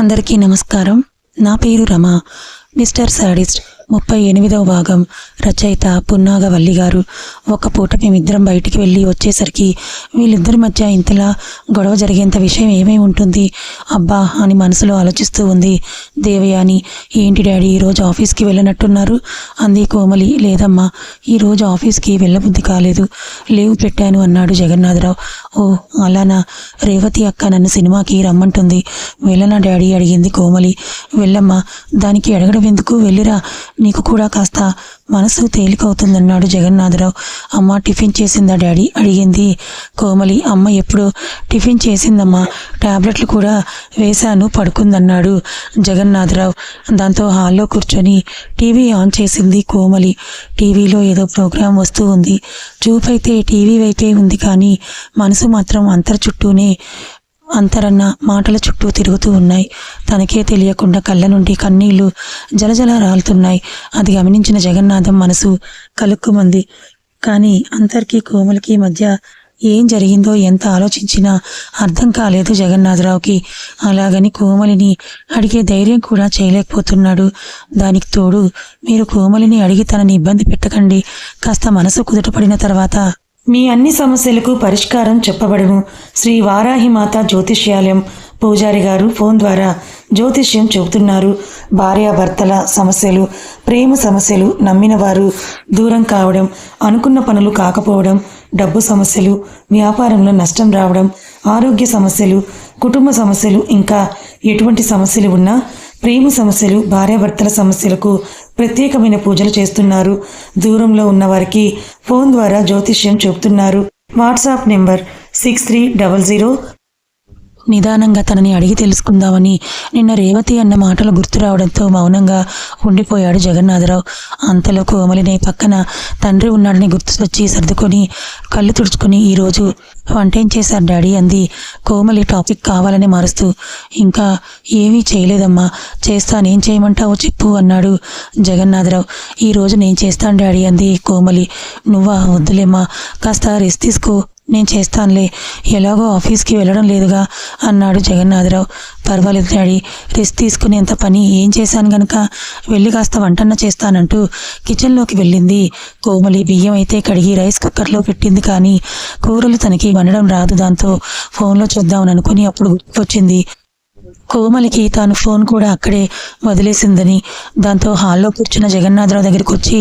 అందరికీ నమస్కారం. నా పేరు రమ. మిస్టర్ సాడిస్ట్ ముప్పై ఎనిమిదవ భాగం. రచయిత పున్నాగవల్లి గారు. ఒక పూట మేమిద్దరం బయటికి వెళ్ళి వచ్చేసరికి వీళ్ళిద్దరి మధ్య ఇంతలా గొడవ జరిగేంత విషయం ఏమై ఉంటుంది? అబ్బా అని మనసులో ఆలోచిస్తూ ఉంది. దేవయాని ఏంటి డాడీ ఈరోజు ఆఫీస్కి వెళ్ళనట్టున్నారు? అంది కోమలి. లేదమ్మా ఈరోజు ఆఫీస్కి వెళ్ళబుద్ధి కాలేదు. లీవ్ పెట్టాను అన్నాడు జగన్నాథరావు. ఓ అలానా? రేవతి అక్క నన్ను సినిమాకి రమ్మంటుంది. వెళ్ళనా డాడీ? అడిగింది కోమలి. వెళ్ళమ్మా దానికి అడగడం ఎందుకు? వెళ్ళిరా. నీకు కూడా కాస్త మనసు తేలికవుతుందన్నాడు జగన్నాథరావు. అమ్మ టిఫిన్ చేసిందా డాడీ? అడిగింది. కోమలి అమ్మ ఎప్పుడు టిఫిన్ చేసిందమ్మా? టాబ్లెట్లు కూడా వేశాను పడుకుందన్నాడు జగన్నాథరావు. దాంతో హాల్లో కూర్చొని టీవీ ఆన్ చేసింది కోమలి. టీవీలో ఏదో ప్రోగ్రాం వస్తూ ఉంది. చూపైతే టీవీ వైపే ఉంది కానీ మనసు మాత్రం అంతర చుట్టూనే అంతరన్న మాటల చుట్టూ తిరుగుతూ ఉన్నాయి. తనకే తెలియకుండా కళ్ళ నుండి కన్నీళ్ళు జలజల రాలుతున్నాయి. అది గమనించిన జగన్నాథం మనసు కలుక్కుమంది. కానీ అంతర్కి కోమలికి మధ్య ఏం జరిగిందో ఎంత ఆలోచించినా అర్థం కాలేదు జగన్నాథరావుకి. అలాగని కోమలిని అడిగే ధైర్యం కూడా చేయలేకపోతున్నాడు. దానికి తోడు మీరు కోమలిని అడిగి తనని ఇబ్బంది పెట్టకండి. కాస్త మనసు కుదుటపడిన తర్వాత మీ అన్ని సమస్యలకు పరిష్కారం చెప్పబడును. శ్రీ వారాహిమాత జ్యోతిష్యాలయం పూజారి గారు ఫోన్ ద్వారా జ్యోతిష్యం చెబుతున్నారు. భార్యాభర్తల సమస్యలు ప్రేమ సమస్యలు నమ్మిన వారు దూరం కావడం అనుకున్న పనులు కాకపోవడం డబ్బు సమస్యలు వ్యాపారంలో నష్టం రావడం ఆరోగ్య సమస్యలు కుటుంబ సమస్యలు ఇంకా ఎటువంటి సమస్యలు ఉన్నా ప్రేమ సమస్యలు భార్యాభర్తల సమస్యలకు ప్రత్యేకమైన పూజలు చేస్తున్నారు. దూరంలో ఉన్న వారికి ఫోన్ ద్వారా జ్యోతిష్యం చెబుతున్నారు. WhatsApp number six three double zero నిదానంగా తనని అడిగి తెలుసుకుందామని నిన్న రేవతి అన్న మాటలు గుర్తు రావడంతో మౌనంగా ఉండిపోయాడు జగన్నాథరావు. అంతలో కోమలిని పక్కన తండ్రి ఉన్నాడని గుర్తుకొచ్చి సర్దుకొని కళ్ళు తుడుచుకొని ఈరోజు వంటేం చేశారు డాడీ అంది. కోమలి టాపిక్ కావాలని మారుస్తూ ఇంకా ఏమీ చేయలేదమ్మా చేస్తానేం చేయమంటావో చెప్పు అన్నాడు జగన్నాథరావు. ఈరోజు నేను చేస్తాను డాడీ అంది కోమలి. నువ్వా వద్దులేమ్మా కాస్త రెస్ట్ తీసుకో నేను చేస్తానులే. ఎలాగో ఆఫీస్కి వెళ్ళడం లేదుగా అన్నాడు జగన్నాథరావు. పర్వాలేదు డాడీ రెస్ట్ తీసుకునేంత పని ఏం చేశాను గనక వెళ్ళి కాస్త వంటన్న చేస్తానంటూ కిచెన్లోకి వెళ్ళింది. కోమలి బియ్యం అయితే కడిగి రైస్ కుక్కర్లో పెట్టింది కానీ కూరలు తనకి వండడం రాదు దాంతో ఫోన్లో చూద్దామని అనుకుని అప్పుడు గుర్తుకొచ్చింది. కోమలికి తాను ఫోన్ కూడా అక్కడే వదిలేసిందని. దాంతో హాల్లో కూర్చున్న జగన్నాథరావు దగ్గరికి వచ్చి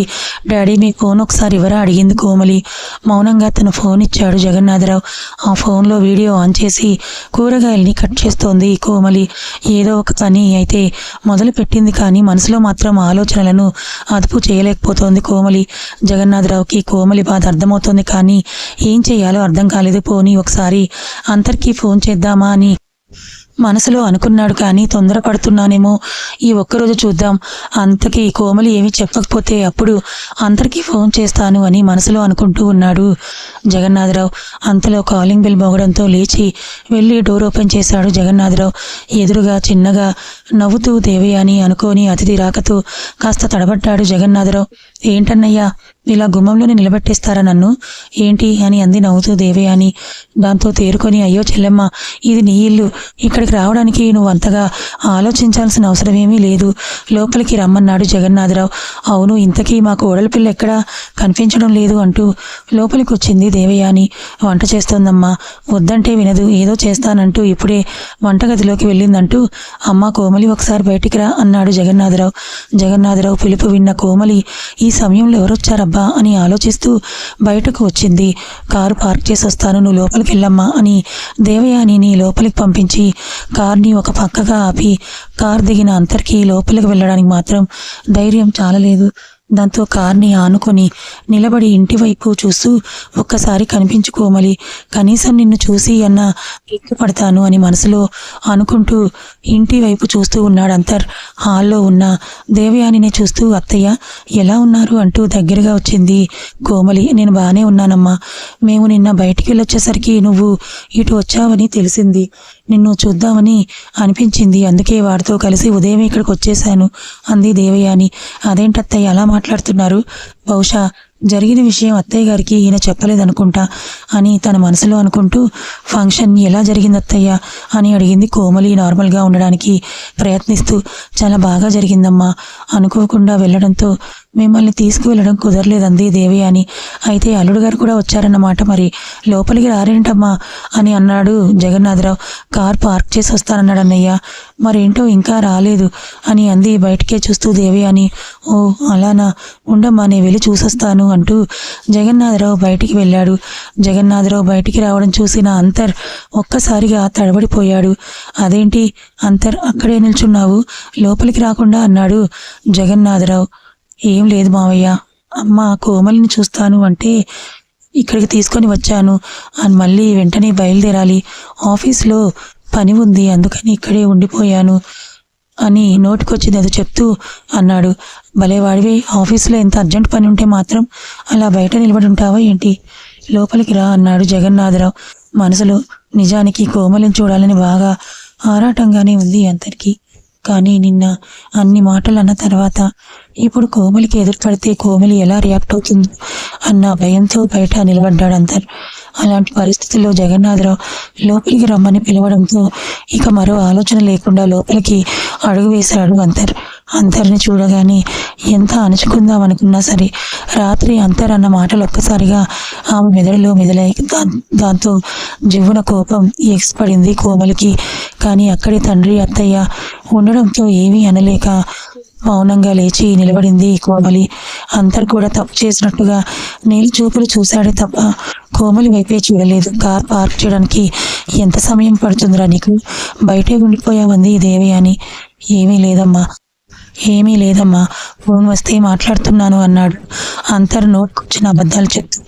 డాడీ మీ ఫోన్ ఒకసారి ఇవ్వరా? అడిగింది కోమలి. మౌనంగా తన ఫోన్ ఇచ్చాడు జగన్నాథరావు. ఆ ఫోన్లో వీడియో ఆన్ చేసి కూరగాయల్ని కట్ చేస్తోంది కోమలి. ఏదో ఒక పని అయితే మొదలు పెట్టింది కానీ మనసులో మాత్రం ఆలోచనలను అదుపు చేయలేకపోతోంది కోమలి. జగన్నాథరావుకి కోమలి బాధ అర్థమవుతోంది కానీ ఏం చేయాలో అర్థం కాలేదు. పోనీ ఒకసారి అంతర్కి ఫోన్ చేద్దామా? అని మనసులో అనుకున్నాడు కానీ తొందరపడుతున్నానేమో. ఈ ఒక్కరోజు చూద్దాం. అంతకి కోమలి ఏమీ చెప్పకపోతే అప్పుడు అందరికీ ఫోన్ చేస్తాను అని మనసులో అనుకుంటూ ఉన్నాడు జగన్నాథరావు. అంతలో కాలింగ్ బెల్ మోగడంతో లేచి వెళ్ళి డోర్ ఓపెన్ చేశాడు జగన్నాథరావు. ఎదురుగా చిన్నగా నవ్వుతూ దేవయాని అనుకోని అతిథి రాకతో కాస్త తడబడ్డాడు జగన్నాథరావు. ఏంటన్నయ్యా ఇలా గుమ్మంలోనే నిలబెట్టేస్తారా నన్ను? ఏంటి అని అంది నవ్వుతూ దేవయాని. దాంతో తేరుకొని అయ్యో చెల్లెమ్మ ఇది నీ ఇల్లు. ఇక్కడికి రావడానికి నువ్వు అంతగా ఆలోచించాల్సిన అవసరమేమీ లేదు. లోపలికి రమ్మన్నాడు జగన్నాథరావు. అవును ఇంతకీ మా కోడల పిల్ల ఎక్కడా? కనిపించడం లేదు అంటూ లోపలికి వచ్చింది దేవయాని. వంట చేస్తోందమ్మా. వద్దంటే వినదు ఏదో చేస్తానంటూ ఇప్పుడే వంటగదిలోకి వెళ్ళిందంటూ అమ్మ కోమలి ఒకసారి బయటికి రా అన్నాడు జగన్నాథరావు. జగన్నాథరావు పిలుపు విన్న కోమలి ఈ ఈ సమయంలో ఎవరొచ్చారబ్బా అని ఆలోచిస్తూ బయటకు వచ్చింది. కారు పార్క్ చేసి వస్తాను నువ్వు లోపలికి వెళ్ళమ్మా అని దేవయానిని లోపలికి పంపించి కార్ని ఒక పక్కగా ఆపి కార్ దిగిన అంతర్కి లోపలికి వెళ్ళడానికి మాత్రం ధైర్యం చాలలేదు. దాంతో కార్ని ఆనుకొని నిలబడి ఇంటి వైపు చూస్తూ ఒక్కసారి కనిపించుకోమలి కనీసం నిన్ను చూసి అన్న పడతాను అని మనసులో అనుకుంటూ ఇంటి వైపు చూస్తూ ఉన్నాడు అంతర్. హాల్లో ఉన్న దేవయానిని చూస్తూ అత్తయ్య ఎలా ఉన్నారు? అంటూ దగ్గరగా వచ్చింది కోమలి. నేను బాగానే ఉన్నానమ్మా. మేము నిన్న బయటికి వెళ్ళొచ్చేసరికి నువ్వు ఇటు వచ్చావని తెలిసింది. నిన్ను చూద్దామని అనిపించింది. అందుకే వారితో కలిసి ఉదయం ఇక్కడికి వచ్చేసాను అంది దేవయ్య అని అదేంటత్తయ్య అలా మాట్లాడుతున్నారు? బహుశా జరిగిన విషయం అత్తయ్య గారికి ఈయన చెప్పలేదనుకుంటా అని తన మనసులో అనుకుంటూ ఫంక్షన్ ఎలా జరిగింది అత్తయ్య అని అడిగింది కోమలి నార్మల్గా ఉండడానికి ప్రయత్నిస్తూ. చాలా బాగా జరిగిందమ్మా అనుకోకుండా వెళ్ళడంతో మిమ్మల్ని తీసుకువెళ్ళడం కుదరలేదంది దేవి అని. అయితే అల్లుడు గారు కూడా వచ్చారన్నమాట మరి. లోపలికి రారేంటమ్మా అని అన్నాడు జగన్నాథరావు. కార్ పార్క్ చేసి వస్తానన్నాడు అన్నయ్య. మరేంటో ఇంకా రాలేదు అని అంది బయటికే చూస్తూ దేవి అని. ఓ అలానా? ఉండమ్మా నేను వెళ్ళి చూసొస్తాను అంటూ జగన్నాథరావు బయటికి వెళ్ళాడు. జగన్నాథరావు బయటికి రావడం చూసిన అంతర్ ఒక్కసారిగా తడబడిపోయాడు. అదేంటి అంతర్ అక్కడే నిల్చున్నావు? లోపలికి రాకుండా అన్నాడు జగన్నాథరావు. ఏం లేదు మావయ్య. అమ్మ కోమలిని చూస్తాను అంటే ఇక్కడికి తీసుకొని వచ్చాను. అని మళ్ళీ వెంటనే బయలుదేరాలి. ఆఫీస్లో పని ఉంది అందుకని ఇక్కడే ఉండిపోయాను అని నోటికొచ్చింది అది చెప్తూ అన్నాడు. భలేవాడివి ఆఫీసులో ఎంత అర్జెంట్ పని ఉంటే మాత్రం అలా బయట నిలబడి ఉంటావా ఏంటి? లోపలికి రా అన్నాడు జగన్నాథరావు. మనసులో నిజానికి కోమలిని చూడాలని బాగా ఆరాటంగానే ఉంది అందరికీ. కానీ నిన్న అన్ని మాటలు అన్న తర్వాత ఇప్పుడు కోమలికి ఎదురుపడితే కోమలి ఎలా రియాక్ట్ అవుతుంది అన్న భయంతో బయట నిలబడ్డాడు అంతర్ అలాంటి పరిస్థితుల్లో జగన్నాథరావు లోపలికి రమ్మని పిలవడంతో ఇక మరో ఆలోచన లేకుండా లోపలికి అడుగు వేశాడు అంతర్ అంతర్ని చూడగానే ఎంత అణుచుకుందాం అనుకున్నా సరే రాత్రి అంతర్ అన్న మాటలు ఒక్కసారిగా ఆమె మెదడులో మెదలై దా- దాంతో జివ్వున కోపం ఎగిసిపడింది కోమలికి. కానీ అక్కడే తండ్రి అత్తయ్య ఉండడంతో ఏమీ అనలేక మౌనంగా లేచి నిలబడింది కోమలి. అంతర్ కూడా తప్పు చేసినట్టుగా నీళ్ళు చూపులు చూశాడే తప్ప కోమలి వైపే చూడలేదు. కార్ పార్క్ చేయడానికి ఎంత సమయం పడుతుందిరా నీకు? బయటే ఉండిపోయామంది దేవి అని ఏమీ లేదమ్మా. ఏమీ లేదమ్మా. ఫోన్ వస్తే మాట్లాడుతున్నాను అన్నాడు. అంతర్ నోట్కొచ్చిన అబద్ధాలు చెప్తూ.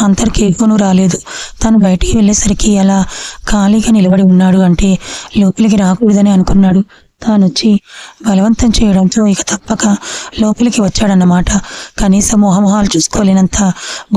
అంతర్కి ఫోను రాలేదు. తను బయటికి వెళ్ళేసరికి అలా ఖాళీగా నిలబడి ఉన్నాడు అంటే లోపలికి రాకూడదని అనుకున్నాడు. తాను వచ్చి బలవంతం చేయడంతో ఇక తప్పక లోపలికి వచ్చాడన్నమాట. కనీసం మొహమొహాలు చూసుకోలేనంత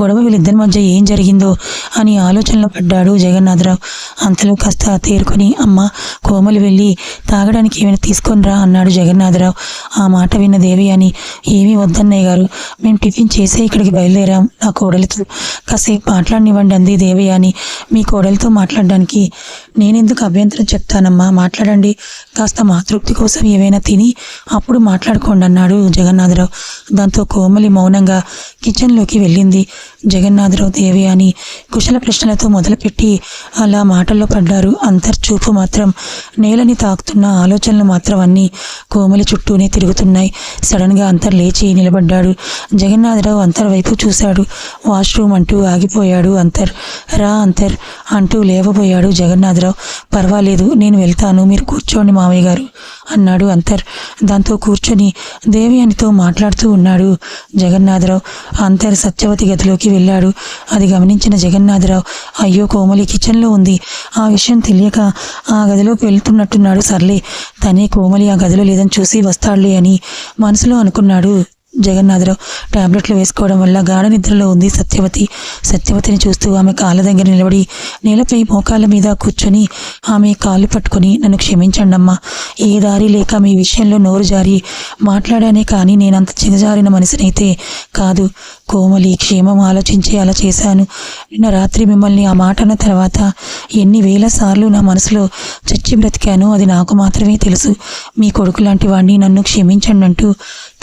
గొడవ వీళ్ళిద్దరి మధ్య ఏం జరిగిందో అని ఆలోచనలో పడ్డాడు జగన్నాథరావు. అంతలో కాస్త తేరుకొని అమ్మ కోమలు వెళ్ళి తాగడానికి ఏమైనా తీసుకొనిరా అన్నాడు జగన్నాథరావు. ఆ మాట విన్న దేవి అని ఏమీ వద్దన్నయ్య గారు మేము టిఫిన్ చేసే ఇక్కడికి బయలుదేరాం నా కోడలితో కాసేపు మాట్లాడినివ్వండి అంది దేవి అని. మీ కోడలితో మాట్లాడడానికి నేనెందుకు అభ్యంతరం చెప్తానమ్మా? మాట్లాడండి. కాస్త మా తృప్తి కోసం ఏవైనా తిని అప్పుడు మాట్లాడుకోండి అన్నాడు జగన్నాథరావు. దాంతో కోమలి మౌనంగా కిచెన్లోకి వెళ్ళింది. జగన్నాథరావు దేవి అని కుశల ప్రశ్నలతో మొదలుపెట్టి అలా మాటల్లో పడ్డారు. అంతర్ చూపు మాత్రం నేలని తాకుతున్న ఆలోచనలు మాత్రం అన్నీ కోమలి చుట్టూనే తిరుగుతున్నాయి. సడన్గా అంతర్ లేచి నిలబడ్డాడు. జగన్నాథరావు అంతర్ వైపు చూశాడు. వాష్రూమ్ అంటూ ఆగిపోయాడు అంతర్. రా అంతర్ అంటూ లేవబోయాడు జగన్నాథరావు. పర్వాలేదు నేను వెళ్తాను. మీరు కూర్చోండి మావయ్య గారు. అన్నాడు అంతర్. దాంతో కూర్చొని దేవి అనితో మాట్లాడుతూ ఉన్నాడు. జగన్నాథరావు అంతర్ సత్యవతి గదిలోకి వెళ్ళాడు. అది గమనించిన జగన్నాథరావు అయ్యో కోమలి కిచెన్లో ఉంది. ఆ విషయం తెలియక ఆ గదిలోకి వెళ్తున్నట్టున్నాడు సర్లే. తనే కోమలి ఆ గదిలో లేదని చూసి వస్తాడులే అని మనసులో అనుకున్నాడు. జగన్నాథరావు. టాబ్లెట్లు వేసుకోవడం వల్ల గాఢ నిద్రలో ఉంది సత్యవతి. సత్యవతిని చూస్తూ ఆమె కాళ్ళ దగ్గర నిలబడి నేలపై మోకాళ్ళ మీద కూర్చొని ఆమె కాళ్ళు పట్టుకొని నన్ను క్షమించండి అమ్మా ఏ దారి లేక మీ విషయంలో నోరు జారి మాట్లాడానే కానీ నేనంత చిగజారిన మనిషినైతే కాదు. కోమలి క్షేమం ఆలోచించి అలా చేశాను. నిన్న రాత్రి మిమ్మల్ని ఆ మాట అన్న తర్వాత ఎన్ని వేల సార్లు నా మనసులో చచ్చి బ్రతికానో అది నాకు మాత్రమే తెలుసు. మీ కొడుకు లాంటి వాడిని నన్ను క్షమించండి అంటూ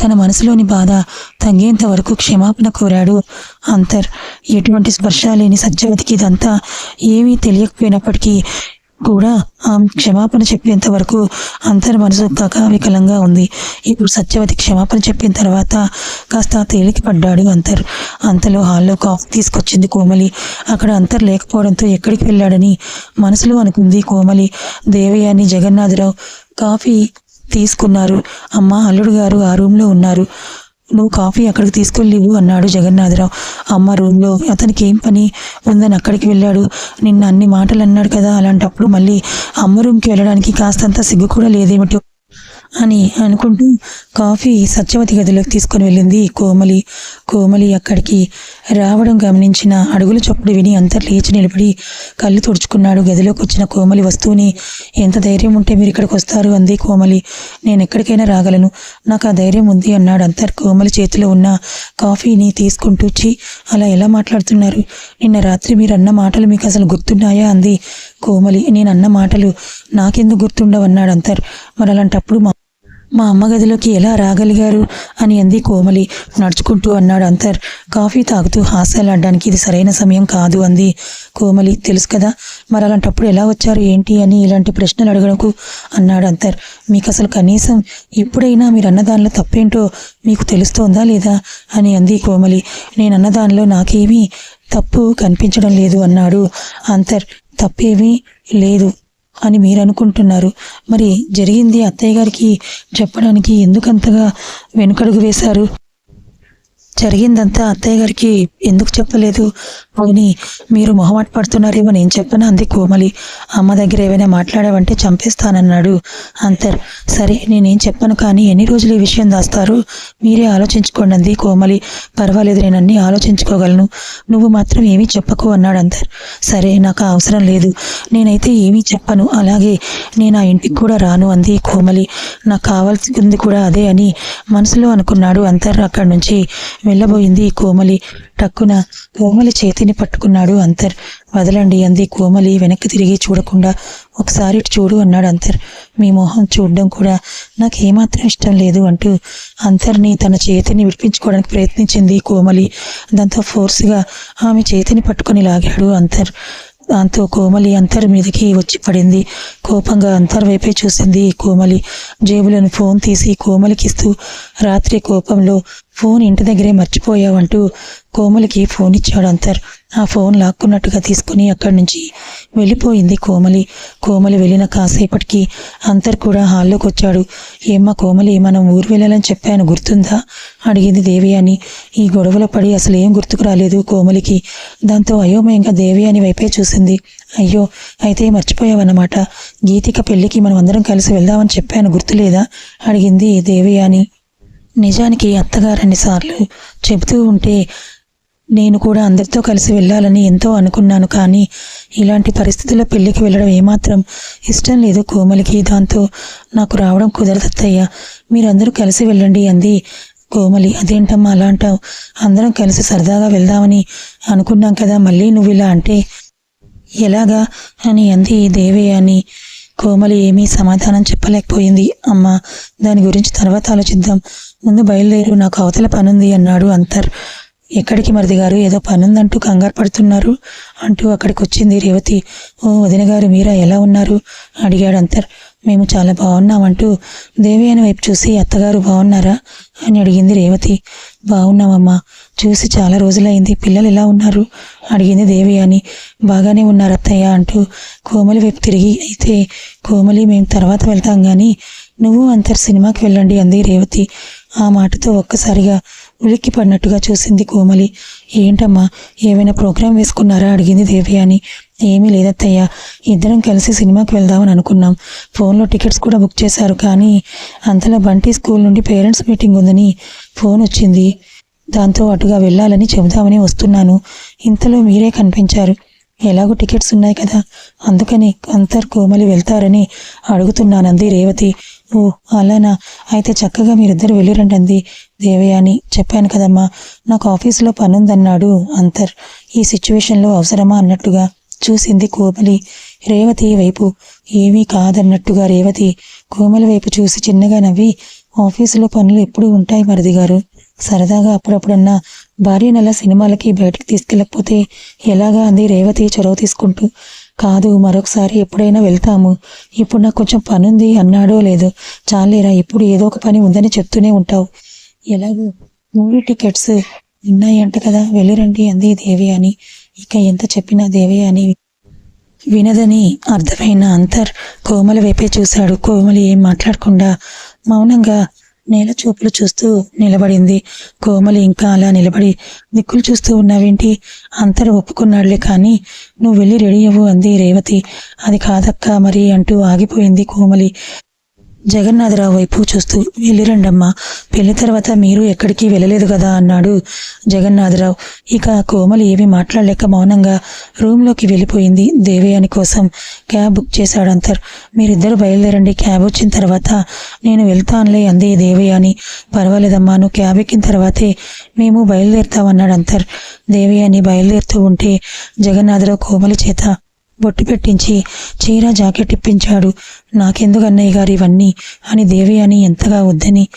తన మనసులోని బాధ తగ్గేంత వరకు క్షమాపణ కోరాడు. అంతర్ ఎటువంటి స్పర్శ లేని సత్యవతికి ఇదంతా ఏమీ తెలియకపోయినప్పటికీ కూడా ఆమె క్షమాపణ చెప్పేంత వరకు అంతర్ మనసు కకావికలంగా ఉంది. ఇప్పుడు సత్యవతి క్షమాపణ చెప్పిన తర్వాత కాస్త తేలిక పడ్డాడు అంతర్. అంతలో హాల్లో కాఫీ తీసుకొచ్చింది కోమలి. అక్కడ అంతర్ లేకపోవడంతో ఎక్కడికి వెళ్ళాడని మనసులో అనుకుంది కోమలి. దేవయాని జగన్నాథరావు కాఫీ తీసుకున్నారు. అమ్మ అల్లుడు గారు ఆ రూమ్లో ఉన్నారు. నువ్వు కాఫీ అక్కడికి తీసుకెళ్ళివు అన్నాడు జగన్నాథరావు. అమ్మ రూమ్లో అతనికి ఏం పని? ఉందని అక్కడికి వెళ్ళాడు. నిన్న అన్ని మాటలు అన్నాడు కదా అలాంటప్పుడు మళ్ళీ అమ్మ రూమ్కి వెళ్ళడానికి కాస్తంత సిగ్గు కూడా లేదేమిటో అని అనుకుంటూ కాఫీ సత్యవతి గదిలోకి తీసుకొని వెళ్ళింది. కోమలి కోమలి అక్కడికి రావడం గమనించిన అడుగుల చప్పుడు విని అంతా లేచి నిలబడి కళ్ళు తుడుచుకున్నాడు. గదిలోకి వచ్చిన కోమలి వస్తువుని ఎంత ధైర్యం ఉంటే మీరు ఇక్కడికి వస్తారు? అంది కోమలి. నేను ఎక్కడికైనా రాగలను. నాకు ఆ ధైర్యం ఉంది అన్నాడు అంతర్. కోమలి చేతిలో ఉన్న కాఫీని తీసుకుంటూ చి అలా ఎలా మాట్లాడుతున్నారు? నిన్న రాత్రి మీరు అన్న మాటలు మీకు అసలు గుర్తున్నాయా? అంది కోమలి. నేను అన్న మాటలు నాకెందుకు గుర్తుండవన్నాడు అంతర్. మరి అలాంటప్పుడు మా అమ్మ గదిలోకి ఎలా రాగలిగారు అని అంది కోమలి. నడుచుకుంటూ అన్నాడు అంతర్. కాఫీ తాగుతూ హాస్యాలాడడానికి ఇది సరైన సమయం కాదు అంది కోమలి. తెలుసు కదా మరి అలాంటప్పుడు ఎలా వచ్చారు ఏంటి అని ఇలాంటి ప్రశ్నలు అడగడకు అన్నాడు అంతర్. మీకు అసలు కనీసం ఇప్పుడైనా మీరు అన్నదానిలో తప్పేంటో మీకు తెలుస్తోందా లేదా అని అంది కోమలి. నేను అన్నదానిలో నాకేమీ తప్పు కనిపించడం లేదు అన్నాడు అంతర్. తప్పేమీ లేదు. అని మీరు అనుకుంటున్నారు మరి జరిగింది అత్తయ్య గారికి చెప్పడానికి ఎందుకంతగా వెనుకడుగు వేశారు? జరిగిందంతా అత్తయ్య గారికి ఎందుకు చెప్పలేదు? అవుని మీరు మొహమాట పడుతున్నారేమో నేను చెప్పను అంది కోమలి అమ్మ దగ్గర ఏమైనా మాట్లాడావంటే చంపేస్తానన్నాడు అంతర్. సరే నేనేం చెప్పను కానీ ఎన్ని రోజులు ఈ విషయం దాస్తారు? మీరే ఆలోచించుకోండి అంది కోమలి. పర్వాలేదు నేను అన్నీ ఆలోచించుకోగలను. నువ్వు మాత్రం ఏమీ చెప్పకు అన్నాడు అంతర్. సరే నాకు అవసరం లేదు. నేనైతే ఏమీ చెప్పను. అలాగే నేను ఆ ఇంటికి కూడా రాను అంది కోమలి. నాకు కావాల్సింది కూడా అదే అని మనసులో అనుకున్నాడు అంతర్ అక్కడి నుంచి. వెళ్ళబోయింది కోమలి. టక్కున కోమలి చేతిని పట్టుకున్నాడు అంతర్. వదలండి అంది కోమలి వెనక్కి తిరిగి చూడకుండా. ఒకసారి చూడు అన్నాడు అంతర్. మీ మొహం చూడడం కూడా నాకు ఏమాత్రం ఇష్టం లేదు అంటూ అంతర్ని తన చేతిని విడిపించుకోవడానికి ప్రయత్నించింది కోమలి. దాంతో ఫోర్స్గా ఆమె చేతిని పట్టుకొని లాగాడు అంతర్. దాంతో కోమలి అంతర్ మీదకి వచ్చి పడింది. కోపంగా అంతర్ వైపే చూసింది కోమలి. జేబులను ఫోన్ తీసి కోమలికిస్తూ రాత్రి కోపంలో ఫోన్ ఇంటి దగ్గరే మర్చిపోయావంటూ కోమలికి ఫోన్ ఇచ్చాడు అంతర్. ఆ ఫోన్ లాక్కున్నట్టుగా తీసుకుని అక్కడి నుంచి వెళ్ళిపోయింది కోమలి. కోమలి వెళ్ళిన కాసేపటికి అంతర్ కూడా హాల్లోకి వచ్చాడు. ఏమ్మా కోమలి మనం ఊరు వెళ్ళాలని చెప్పాను గుర్తుందా? అడిగింది దేవి అని. ఈ గొడవలో పడి అసలు ఏం గుర్తుకు రాలేదు కోమలికి. దాంతో అయోమయంగా దేవి అని వైపే చూసింది. అయ్యో అయితే మర్చిపోయావన్నమాట. గీతిక పెళ్ళికి మనం అందరం కలిసి వెళ్దామని చెప్పాను గుర్తులేదా? అడిగింది దేవి అని. నిజానికి అత్తగారు అన్నిసార్లు చెబుతూ ఉంటే నేను కూడా అందరితో కలిసి వెళ్ళాలని ఎంతో అనుకున్నాను కానీ ఇలాంటి పరిస్థితుల్లో పెళ్ళికి వెళ్ళడం ఏమాత్రం ఇష్టం లేదు కోమలికి. దాంతో నాకు రావడం కుదరదత్తయ్య. మీరందరూ కలిసి వెళ్ళండి అంది కోమలి. అదేంటమ్మా అలా అంటావు? అందరం కలిసి సరదాగా వెళ్దామని అనుకున్నాం కదా మళ్ళీ నువ్వు ఇలా అంటే ఎలాగా? అని అంది దేవే అని. కోమలి ఏమీ సమాధానం చెప్పలేకపోయింది. అమ్మ దాని గురించి తర్వాత ఆలోచిద్దాం. ముందు బయలుదేరు నాకు అవతల పనుంది అన్నాడు అంతర్. ఎక్కడికి మరిది గారు ఏదో పనుందంటూ కంగారు పడుతున్నారు అంటూ అక్కడికి వచ్చింది రేవతి. ఓ వదిన గారు మీరా ఎలా ఉన్నారు? అడిగాడు అంతర్. మేము చాలా బాగున్నామంటూ దేవి అని వైపు చూసి అత్తగారు బాగున్నారా అని అడిగింది రేవతి. బాగున్నామమ్మా చూసి చాలా రోజులైంది పిల్లలు ఎలా ఉన్నారు? అడిగింది దేవి అని బాగానే ఉన్నారు అత్తయ్య అంటూ కోమలి వైపు తిరిగి అయితే కోమలి మేము తర్వాత వెళ్తాం కానీ నువ్వు అంతర్ సినిమాకి వెళ్ళండి అంది రేవతి. ఆ మాటతో ఒక్కసారిగా ఉలిక్కి పడినట్టుగా చూసింది కోమలి. ఏంటమ్మా ఏమైనా ప్రోగ్రాం వేసుకున్నారా? అడిగింది దేవి అని ఏమీ లేదత్తయ్య. ఇద్దరం కలిసి సినిమాకి వెళ్దామని అనుకున్నాం. ఫోన్లో టికెట్స్ కూడా బుక్ చేశారు కానీ అంతలో బంటి స్కూల్ నుండి పేరెంట్స్ మీటింగ్ ఉందని ఫోన్ వచ్చింది. దాంతో అటుగా వెళ్ళాలని చెబుదామని వస్తున్నాను. ఇంతలో మీరే కనిపించారు. ఎలాగో టికెట్స్ ఉన్నాయి కదా. అందుకని అంతర్ కోమలి వెళ్తారని అడుగుతున్నానంది రేవతి. ఓ అలానా? అయితే చక్కగా మీరిద్దరు వెళ్ళిరండి అంది దేవయాని. చెప్పాను కదమ్మా నాకు ఆఫీసులో పనుందన్నాడు అంతర్. ఈ సిచ్యువేషన్లో అవసరమా అన్నట్టుగా. చూసింది కోమలి. రేవతి వైపు. ఏమీ కాదన్నట్టుగా రేవతి కోమలి వైపు చూసి చిన్నగా నవ్వి ఆఫీసులో పనులు ఎప్పుడూ ఉంటాయి మరిది గారు. సరదాగా అప్పుడప్పుడన్నా భార్య నెల సినిమాలకి బయటకు తీసుకెళ్ళకపోతే ఎలాగా అంది రేవతి చొరవ తీసుకుంటూ. కాదు మరొకసారి ఎప్పుడైనా వెళ్తాము. ఇప్పుడు నాకు కొంచెం పనుంది అన్నాడో లేదో. చాలేరా ఇప్పుడు ఏదో ఒక పని ఉందని చెప్తూనే ఉంటావు. ఎలాగో మూవీ టికెట్స్ ఉన్నాయంట కదా వెళ్ళిరండి అంది దేవి అని. ఇక ఎంత చెప్పినా దేవే అని వినదని అర్థమైన అంతర్ కోమల వైపే చూశాడు. కోమలి ఏం మాట్లాడకుండా మౌనంగా నేల చూపులు చూస్తూ నిలబడింది. కోమలి ఇంకా అలా నిలబడి దిక్కులు చూస్తూ ఉన్నావేంటి? అంతరు ఒప్పుకున్నాడులే కానీ నువ్వు వెళ్ళి రెడీ అవ్వు అంది రేవతి. అది కాదక్క మరి అంటూ ఆగిపోయింది కోమలి. జగన్నాథరావు వైపు చూస్తూ వెళ్ళిరండమ్మా పెళ్ళి తర్వాత మీరు ఎక్కడికి వెళ్ళలేదు కదా అన్నాడు జగన్నాథరావు. ఇక కోమలి ఏమీ మాట్లాడలేక మౌనంగా రూమ్లోకి వెళ్ళిపోయింది దేవయాని కోసం. క్యాబ్ బుక్ చేశాడు అంతర్. మీరిద్దరు బయలుదేరండి క్యాబ్ వచ్చిన తర్వాత నేను వెళ్తానులే అంది దేవయాని. పర్వాలేదమ్మా నువ్వు క్యాబ్ ఎక్కిన తర్వాతే మేము బయలుదేరుతామన్నాడు అంతర్. దేవయాని బయలుదేరుతూ ఉంటే జగన్నాథరావు కోమలి చేత బొట్టు పెట్టించి చీర జాకెట్ ఇప్పించాడు. నాకెందుకు అన్నయ్య గారు ఇవన్నీ అని దేవి అని ఎంతగా వద్దని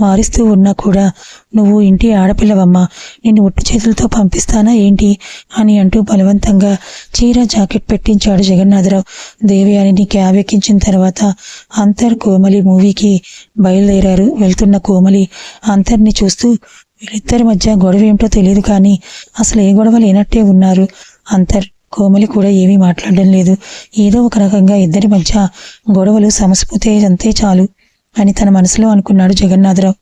వారిస్తూ ఉన్నా కూడా నువ్వు ఇంటి ఆడపిల్లవమ్మా. నిన్ను ఒట్టు చేతులతో పంపిస్తానా ఏంటి అని అంటూ బలవంతంగా చీర జాకెట్ పెట్టించాడు జగన్నాథరావు. దేవయానిని క్యాబ్ ఎక్కించిన తర్వాత అంతర్ కోమలి మూవీకి బయలుదేరారు. వెళ్తున్న కోమలి అంతర్ని చూస్తూ వీళ్ళిద్దరి మధ్య గొడవ ఏమిటో తెలియదు కానీ అసలు ఏ గొడవ లేనట్టే ఉన్నారు అంతర్. కోమలి కూడా ఏమీ మాట్లాడడం లేదు. ఏదో ఒక రకంగా ఇద్దరి మధ్య గొడవలు సమసిపోతే అంతే చాలు అని తన మనసులో అనుకున్నాడు జగన్నాథరావు.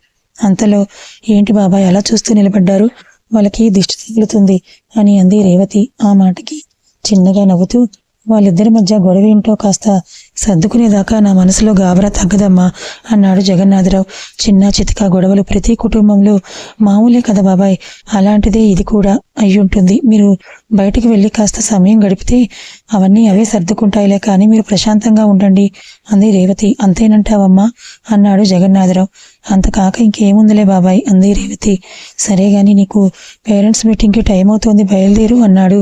అంతలో ఏంటి బాబాయ్ అలా చూస్తూ నిలబడ్డారు? వాళ్ళకి దిష్టి తగులుతుంది అని అంది రేవతి. ఆ మాటకి చిన్నగా నవ్వుతూ వాళ్ళిద్దరి మధ్య గొడవ ఏంటో కాస్త సర్దుకునేదాకా నా మనసులో గాబరా తగ్గదమ్మా అన్నాడు జగన్నాథరావు. చిన్న చితక గొడవలు ప్రతి కుటుంబంలో మామూలే కదా బాబాయ్. అలాంటిదే ఇది కూడా అయ్యుంటుంది. మీరు బయటికి వెళ్ళి కాస్త సమయం గడిపితే అవన్నీ అవే సర్దుకుంటాయిలే కానీ మీరు ప్రశాంతంగా ఉండండి అంది రేవతి. అంతేనంటావమ్మా అన్నాడు జగన్నాథరావు. అంతకాక ఇంకేముందిలే బాబాయ్ అంది రేవతి. సరే గాని నీకు పేరెంట్స్ మీటింగ్కి టైం అవుతోంది బయలుదేరు అన్నాడు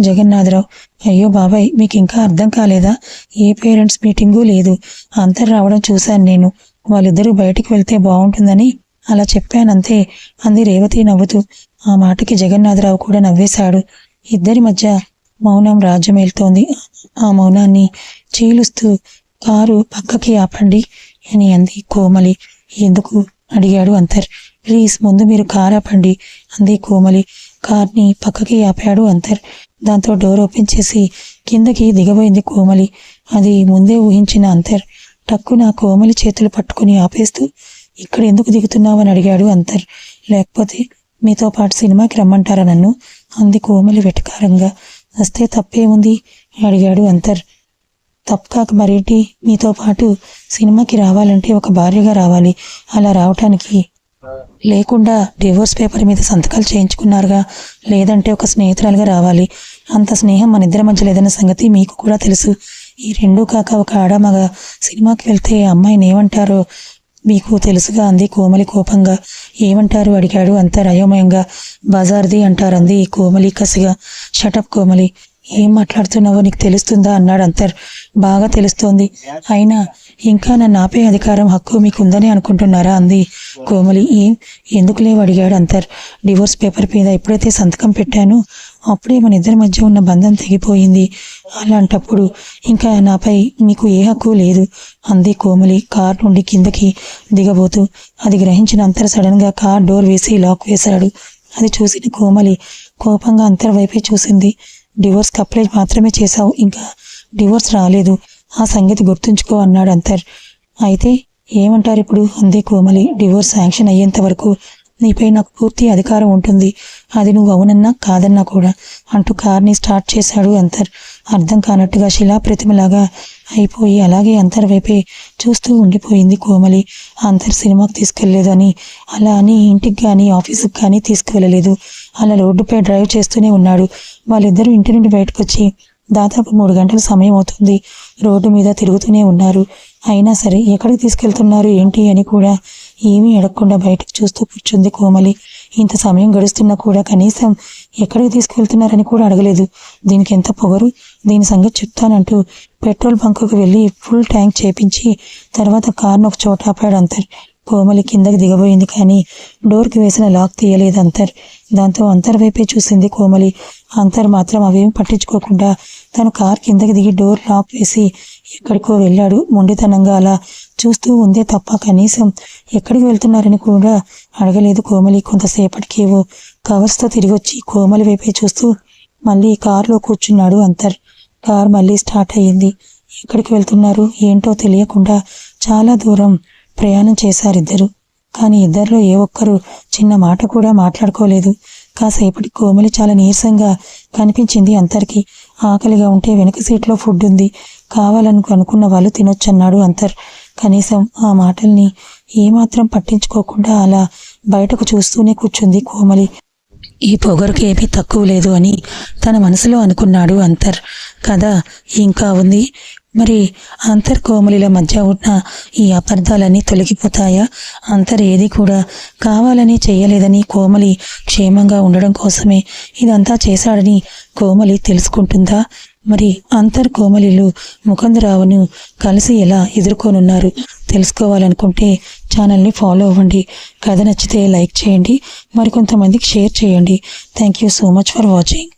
జగన్నాథరావు అయ్యో బాబాయ్ మీకు ఇంకా అర్థం కాలేదా? ఏ పేరెంట్స్ మీటింగు లేదు. అంతర్ రావడం చూశాను నేను. వాళ్ళిద్దరూ బయటికి వెళ్తే బాగుంటుందని అలా చెప్పానంతే. అంది రేవతి నవ్వుతూ. ఆ మాటకి జగన్నాథరావు కూడా నవ్వేశాడు. ఇద్దరి మధ్య మౌనం రాజ్యమేల్తోంది. ఆ మౌనాన్ని చీలుస్తూ కారు పక్కకి ఆపండి అని అంది కోమలి. ఎందుకు? అడిగాడు అంతర్. ప్లీజ్ ముందు మీరు కారు ఆపండి అంది కోమలి. కార్ని పక్కకి ఆపాడు అంతర్. దాంతో డోర్ ఓపెన్ చేసి కిందకి దిగబోయింది కోమలి. అది ముందే ఊహించిన అంతర్. టక్కున కోమలి చేతులు పట్టుకుని ఆపేస్తూ ఇక్కడ ఎందుకు దిగుతున్నావని అడిగాడు అంతర్. లేకపోతే మీతో పాటు సినిమాకి రమ్మంటారా నన్ను? అంది కోమలి వెటకారంగా. వస్తే తప్పేముంది? అడిగాడు అంతర్. తప్పకాక మరేంటి? మీతో పాటు సినిమాకి రావాలంటే ఒక భార్యగా రావాలి. అలా రావటానికి లేకుండా డివోర్స్ పేపర్ మీద సంతకాలు చేయించుకున్నారుగా. లేదంటే ఒక స్నేహితురాలుగా రావాలి. అంత స్నేహం మన ఇద్దరి మధ్య లేదన్న సంగతి మీకు కూడా తెలుసు. ఈ రెండూ కాక ఒక ఆడమగ సినిమాకి వెళ్తే అమ్మాయిని ఏమంటారో మీకు తెలుసుగా అంది కోమలి కోపంగా. ఏమంటారు అడిగాడు అంత అయోమయంగా బజార్ది అంటారంది కోమలి కసిగా. Shut up Komali. ఏం మాట్లాడుతున్నావో నీకు తెలుస్తుందా అన్నాడు అంతర్. బాగా తెలుస్తోంది. అయినా ఇంకా నన్ను ఆపే అధికారం హక్కు మీకు ఉందని అనుకుంటున్నారా అంది కోమలి. ఏం? ఎందుకు లేవు అడిగాడు అంతర్. డివోర్స్ పేపర్ మీద ఎప్పుడైతే సంతకం పెట్టానో అప్పుడే మన ఇద్దరి మధ్య ఉన్న బంధం తెగిపోయింది. అలాంటప్పుడు ఇంకా నాపై మీకు ఏ హక్కు లేదు. అంది కోమలి కార్ నుండి కిందకి దిగబోతూ. అది గ్రహించిన అంతర్ సడన్గా కార్ డోర్ వేసి లాక్ వేశాడు. అది చూసిన కోమలి కోపంగా అంతర్ వైపే చూసింది. డివోర్స్కి అప్లై మాత్రమే చేశావు. ఇంకా డివోర్స్ రాలేదు. ఆ సంగతి గుర్తుంచుకో అన్నాడు అంతర్. అయితే ఏమంటారు ఇప్పుడు అంది కోమలి. డివోర్స్ శాంక్షన్ అయ్యేంత వరకు నీపై నాకు పూర్తి అధికారం ఉంటుంది. అది నువ్వు అవునన్నా కాదన్నా కూడా అంటూ కార్ని స్టార్ట్ చేశాడు అంతర్. అర్థం కానట్టుగా శిలాప్రతిమలాగా అయిపోయి అలాగే అంతర్ వైపే చూస్తూ ఉండిపోయింది కోమలి. అంతర్ సినిమాకి తీసుకెళ్ళేదని అలా అని ఇంటికి కానీ ఆఫీసుకి కానీ తీసుకువెళ్ళలేదు. అలా రోడ్డుపై డ్రైవ్ చేస్తూనే ఉన్నాడు. వాళ్ళిద్దరూ ఇంటి నుండి బయటకు వచ్చి దాదాపు మూడు గంటల సమయం అవుతుంది. రోడ్డు మీద తిరుగుతూనే ఉన్నారు. అయినా సరే ఎక్కడికి తీసుకెళ్తున్నారు ఏంటి అని కూడా ఏమీ అడగకుండా బయటకు చూస్తూ కూర్చుంది కోమలి. ఇంత సమయం గడుస్తున్నా కూడా కనీసం ఎక్కడికి తీసుకెళ్తున్నారని కూడా అడగలేదు. దీనికి ఎంత పొగరు? దీని సంగతి చెప్తానంటూ పెట్రోల్ బంకుకు వెళ్ళి ఫుల్ ట్యాంక్ చేపించి తర్వాత కార్ను ఒక చోట ఆపాడు అంతర్. కోమలి కిందకి దిగబోయింది కానీ డోర్కి వేసిన లాక్ తీయలేదు అంతర్. దాంతో అంతర్ వైపే చూసింది కోమలి. అంతర్ మాత్రం అవేమి పట్టించుకోకుండా తను కార్ కిందకి దిగి డోర్ లాక్ వేసి ఎక్కడికో వెళ్ళాడు మొండితనంగా అలా. చూస్తూ ఉందే తప్ప కనీసం ఎక్కడికి వెళ్తున్నారని కూడా అడగలేదు కోమలి కొంతసేపటికేవో. కవర్స్తో తిరిగి వచ్చి కోమలి వైపే చూస్తూ మళ్ళీ కారులో కూర్చున్నాడు అంతర్. కార్ మళ్ళీ స్టార్ట్ అయ్యింది. ఎక్కడికి వెళ్తున్నారు? ఏంటో తెలియకుండా చాలా దూరం. ప్రయాణం చేశారు ఇద్దరు. కానీ ఇద్దరిలో ఏ ఒక్కరు చిన్న మాట కూడా మాట్లాడుకోలేదు. కాసేపటి కోమలి చాలా నీరసంగా కనిపించింది అంతర్కి. ఆకలిగా ఉంటే వెనక సీట్లో ఫుడ్ ఉంది. కావాలను అనుకున్న వాళ్ళు తినొచ్చన్నాడు అంతర్. కనీసం ఆ మాటల్ని ఏమాత్రం పట్టించుకోకుండా అలా బయటకు చూస్తూనే కూర్చుంది కోమలి. ఈ పొగరుకి ఏమీ తక్కువ లేదు అని తన మనసులో అనుకున్నాడు అంతర్. కథ ఇంకా ఉంది? మరి అంతర్ కోమలిల మధ్య ఉన్న ఈ అపార్థాలన్నీ తొలగిపోతాయా? అంతర్ ఏది కూడా కావాలని చేయలేదని కోమలి క్షేమంగా ఉండడం కోసమే ఇదంతా చేశాడని కోమలి తెలుసుకుంటుందా? మరి అంతర్ కోమలిలు ముకుందరావును కలిసి ఎలా ఎదుర్కొనున్నారు? తెలుసుకోవాలనుకుంటే ఛానల్ని ఫాలో అవ్వండి. కథ నచ్చితే లైక్ చేయండి. మరికొంతమందికి షేర్ చేయండి. Thank you so much for watching.